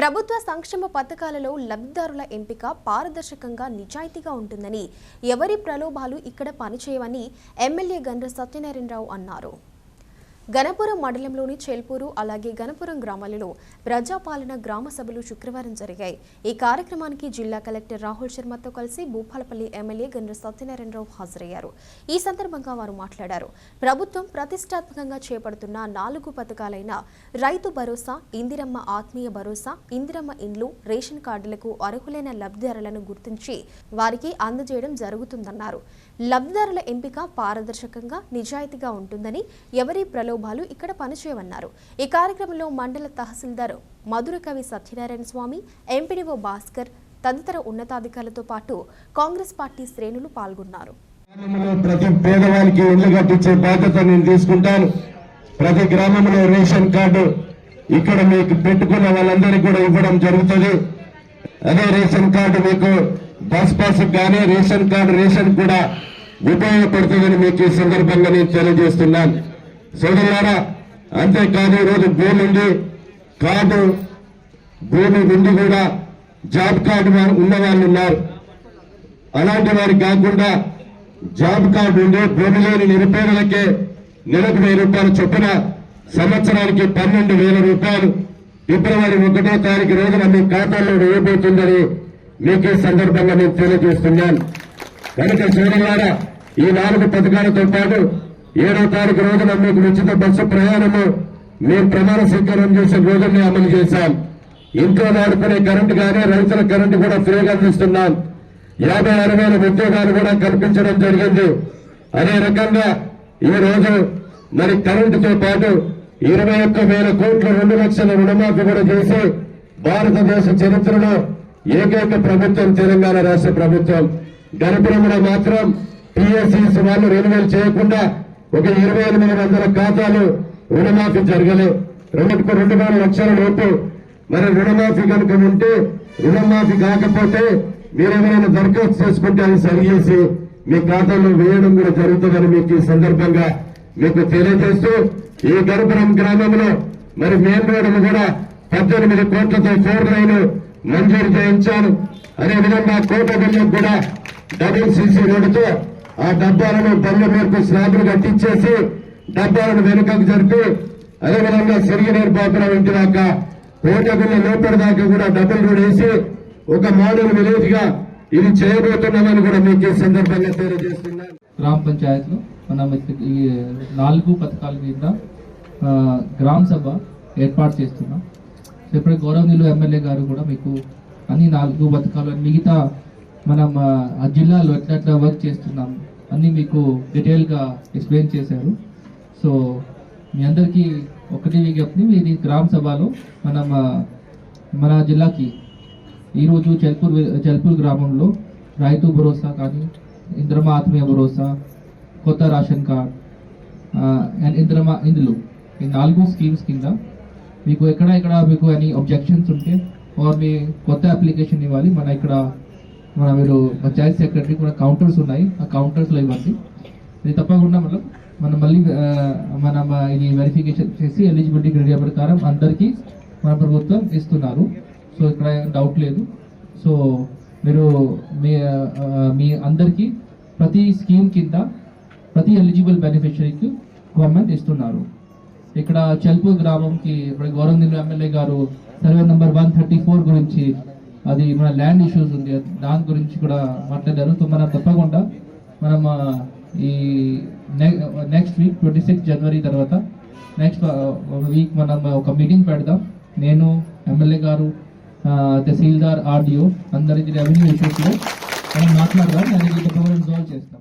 ప్రభుత్వ సంక్షేమ పథకాలలో లబ్ధిదారుల ఎంపిక పారదర్శకంగా నిజాయితీగా ఉంటుందని ఎవరి ప్రలోభాలు ఇక్కడ పనిచేయవని ఎమ్మెల్యే గండ్ర సత్యనారాయణరావు అన్నారు. గణపురం మండలంలోని చెల్పూరు అలాగే గణపురం గ్రామాలలో ప్రజాపాలన గ్రామ సభలు శుక్రవారం జరిగాయి. ఈ కార్యక్రమానికి జిల్లా కలెక్టర్ రాహుల్ శర్మతో కలిసి భూపాలపల్లి ఎమ్మెల్యే గండ్ర సత్యనారాయణరావు హాజరయ్యారు. ఈ సందర్భంగా వారు మాట్లాడారు. ప్రభుత్వం ప్రతిష్టాత్మకంగా చేపడుతున్న నాలుగు పథకాలైన రైతు భరోసా ఇందిరమ్మ ఆత్మీయ భరోసా ఇందిరమ్మ ఇండ్లు రేషన్ కార్డులకు అర్హులైన లబ్ధిదారులను గుర్తించి వారికి అందజేయడం జరుగుతుందన్నారు. లబ్ధిదారుల ఎంపిక పారదర్శకంగా నిజాయితీగా ఉంటుందని ఎవరి ప్రలో ప్రలోభాలు ఇక్కడ పనిచేయవన్నారు. ఈ కార్యక్రమంలో మండల తహసీల్దార్ మధుర కవి సత్యనారాయణ స్వామి ఎంపీడీఓ భాస్కర్ తదితర ఉన్నతాధికారులతో పాటు కాంగ్రెస్ పార్టీ శ్రేణులు పాల్గొన్నారు. ప్రతి పేదవానికి ఇల్లు కట్టించే బాధ్యత నేను తీసుకుంటాను. ప్రతి గ్రామంలో రేషన్ కార్డు ఇక్కడ మీకు పెట్టుకున్న వాళ్ళందరికీ కూడా ఇవ్వడం జరుగుతుంది. అదే రేషన్ కార్డు మీకు బస్ పాస్ కానీ రేషన్ కార్డు రేషన్ కూడా ఉపయోగపడుతుందని మీకు ఈ సందర్భంగా నేను తెలియజేస్తున్నాను. సోదరులారా అంతేకాదు ఈరోజు భూమి ఉంది. కార్డు భూమి ఉండి కూడా. జాబ్ కార్డు ఉన్న వాళ్ళు ఉన్నారు. అలాంటి వారు కాకుండా జాబ్ కార్డు ఉండి భూమి లేని నిరుపేదలకే నెలకు వెయ్యి రూపాయలు చొప్పున సంవత్సరానికి పన్నెండు వేల రూపాయలు. ఫిబ్రవరి ఒకటో తారీఖు రోజున మీ ఖాతాలో వేయబోతుందని మీకు ఈ సందర్భంగా నేను తెలియజేస్తున్నాను. కనుక సోదరులారా ఈ నాలుగు పథకాలతో పాటు ఏడో తారీఖు రోజున మీకు ఉచిత బస్సు ప్రయాణము. మేము ప్రమాణ స్వీకారం చేసిన రోజునే అమలు చేశాం. ఇంట్లో వాడుకునే కరెంటు కానీ రైతుల కరెంటు కూడా ఫ్రీగా అందిస్తున్నాం. యాభై ఆరు వేల ఉద్యోగాలు కూడా కల్పించడం జరిగింది. అదే రకంగా ఈ రోజు మరి కరెంటుతో పాటు ఇరవై ఒక్క వేల కోట్ల రెండు లక్షల రుణమాఫీ కూడా చేసి భారతదేశ చరిత్రలో ఏకైక ప్రభుత్వం తెలంగాణ రాష్ట్ర ప్రభుత్వం. గణపురంలో మాత్రం పిఎస్సి వాళ్ళు రెన్యువల్ చేయకుండా ఒక ఇరవై ఎనిమిది వందల ఖాతాలు రుణమాఫీ జరగలే. రెండు రెండు వేల లక్షల లోపు మరి రుణమాఫీ కనుక ఉంటే రుణమాఫీ కాకపోతే మీరు ఏమైనా దరఖాస్తు చేసుకుంటే అది సరిచేసి మీ ఖాతాలో వేయడం కూడా జరుగుతుందని మీకు ఈ సందర్భంగా మీకు తెలియజేస్తూ ఈ గర్భరం గ్రామంలో మరి మెయిన్ రోడ్డును కూడా పద్దెనిమిది కోట్లతో ఫోర్ లైన్ మంజూరు చేయించాను అదేవిధంగా కోటగల్లి కూడా డబుల్ సీసీ రోడ్డుతో ఆ డబ్బాలను బండ్ల మేరకు స్లాబ్లు కట్టించేసి డబ్బాలను వెనుకకు జరిపి అదేవిధంగా సిరిగినేరు పాపన ఇంటి దాకా కోటగుళ్ళ లోపల దాకా కూడా డబ్బులు రోడ్ వేసి ఒక మోడల్ విలేజ్గా ఇది చేయబోతున్నామని కూడా మీకు ఈ సందర్భంగా తెలియజేస్తున్నాను. గ్రామ పంచాయత్లో మనం ఈ నాలుగు పథకాల కింద గ్రామ సభ ఏర్పాటు చేస్తున్నాం. ఇప్పుడు గౌరవనీయులు ఎమ్మెల్యే గారు కూడా మీకు అన్ని నాలుగు పథకాలు మిగతా మనం ఆ, జిల్లాలో ఎట్లా వర్క్ చేస్తున్నాం అన్ని మీకు డీటెయిల్గా ఎక్స్ప్లెయిన్ చేశారు. సో మీ అందరికీ ఒకటి విజ్ఞప్తి ఇది గ్రామ సభలో మనం మన జిల్లాకి ఈరోజు చెల్పూర్ చెల్పూర్ గ్రామంలో రైతు భరోసా కానీ ఇంద్రమ ఆత్మీయ భరోసా కొత్త రేషన్ కార్డ్ అండ్ ఇంద్రమ ఇందులో ఈ నాలుగు స్కీమ్స్ కింద మీకు ఎక్కడ ఎక్కడ మీకు అని అబ్జెక్షన్స్ ఉంటే ఆర్ మీ కొత్త అప్లికేషన్ ఇవ్వాలి మన ఇక్కడ మన మీరు పంచాయత్ సెక్రటరీ కూడా కౌంటర్స్ ఉన్నాయి. ఆ కౌంటర్స్లో ఇవ్వండి. ఇది తప్పకుండా మనం మనం మళ్ళీ మన ఇది వెరిఫికేషన్ చేసి ఎలిజిబిలిటీ క్రైటీరియా ప్రకారం అందరికీ మన ప్రభుత్వం ఇస్తున్నారు. సో ఇక్కడ డౌట్ లేదు. సో మీరు మీ మీ అందరికీ ప్రతి స్కీమ్ కింద ప్రతి ఎలిజిబుల్ బెనిఫిషరీకి గవర్నమెంట్ ఇస్తున్నారు. ఇక్కడ చెల్పూర్ గ్రామంకి ఇప్పుడు గౌరవనీయులు ఎమ్మెల్యే గారు survey number one thirty four గురించి అది మన ల్యాండ్ ఇష్యూస్ ఉంది. దాని గురించి కూడా మాట్లాడారు. సో మనం తప్పకుండా మనం ఈ నెక్స్ట్ వీక్ ట్వంటీ సిక్స్ జనవరి తర్వాత నెక్స్ట్ వీక్ మనం ఒక మీటింగ్ పెడదాం. నేను ఎమ్మెల్యే గారు తహసీల్దార్ ఆర్డిఓ అందరికి రెవెన్యూ ఇష్యూస్లో మనం మాట్లాడదాం. దానికి తప్పకుండా రిజాల్వ్ చేస్తాం.